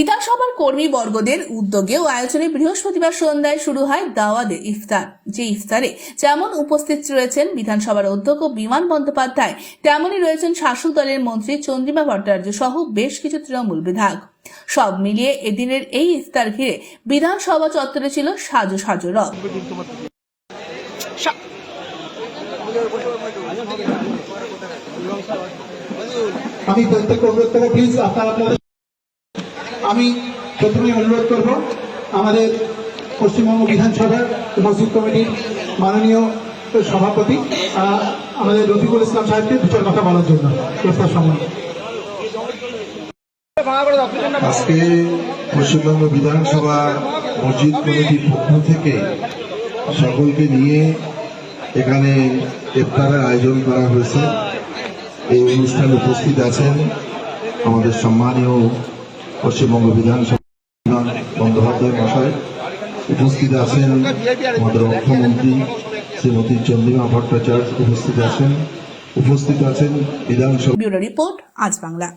বিধানসভার কর্মী বর্গদের উদ্যোগে ও আয়োজনে বৃহস্পতিবার সন্ধ্যায় শুরু হয় দাওয়াদে ইফতার। যে ইফতারে যেমন উপস্থিত রয়েছেন বিধানসভার অধ্যক্ষ বিমান বন্দ্যোপাধ্যায়, তেমনই রয়েছেন শাসক দলের মন্ত্রী চন্দ্রিমা ভট্টাচার্য সহ বেশ কিছু তৃণমূল বিধায়ক। সব মিলিয়ে এদিনের এই ইফতার ঘিরে বিধানসভা চত্বরে ছিল সাজো সাজো রব আমি প্রত্যেককে অনুরোধ প্লিজ আপনারা আপনাদের আমি প্রথমে অনুরোধ করব আমাদের পশ্চিমবঙ্গ বিধানসভার মসজিদ কমিটির মাননীয় সভাপতি আমাদের রফিকুল ইসলাম সাহেবকে দু চার কথা বলার জন্য প্রস্তাব সম্বন্ধে। আজকে পশ্চিমবঙ্গ বিধানসভা মসজিদ কমিটির পক্ষ থেকে সকলকে নিয়ে এখানে ইফতারের আয়োজন করা হয়েছে। এই অনুষ্ঠানে উপস্থিত আছেন আমাদের সম্মানীয় পশ্চিমবঙ্গ বিধানসভা বন্দ্যোপাধ্যায় মশাই উপস্থিত আছেন আমাদের অর্থমন্ত্রী শ্রীমতী চন্দ্রিমা ভট্টাচার্য উপস্থিত আছেন উপস্থিত আছেন বিধানসভা রিপোর্ট আজ বাংলা।